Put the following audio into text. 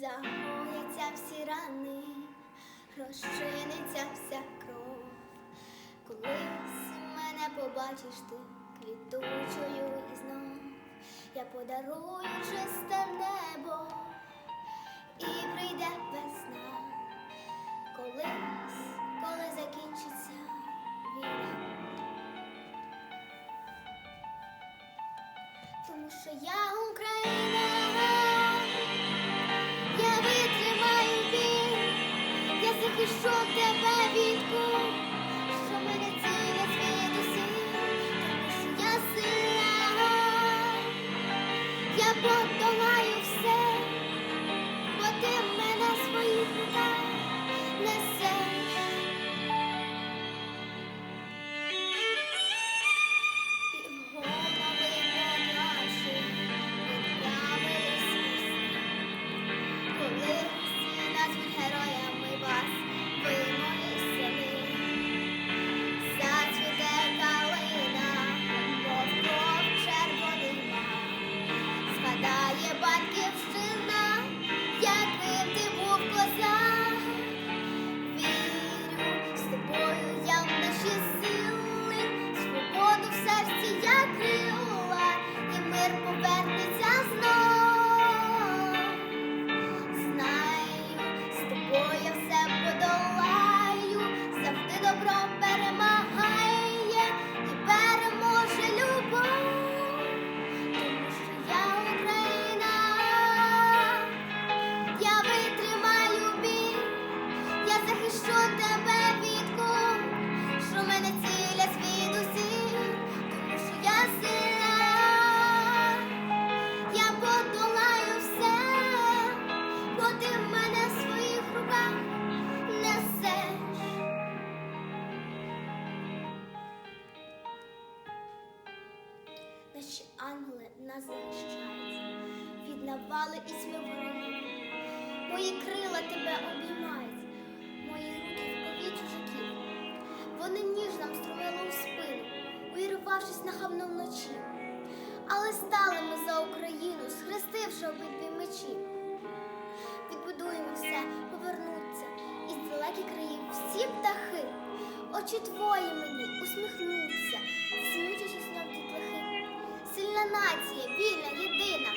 загояться всі рани, розчиниться вся кров. Колись мене побачиш ти квітучою і знов, я подарую чисте небо і прийде захищу тебе від що мене ціле своє досі, тому що я сила, я подолаю ангели нас захищають від навали і свиворони. Мої крила тебе обіймають, мої руки в крові чужаків. Вони ніжно струмили у спину, увірвавшись нахабно вночі. Але стали ми за Україну, схрестивши обидві мечі. Відбудуємо все, повернуться із далеких країв всі птахи. Очі твої мені усміхнуться, нація, вільна, єдина,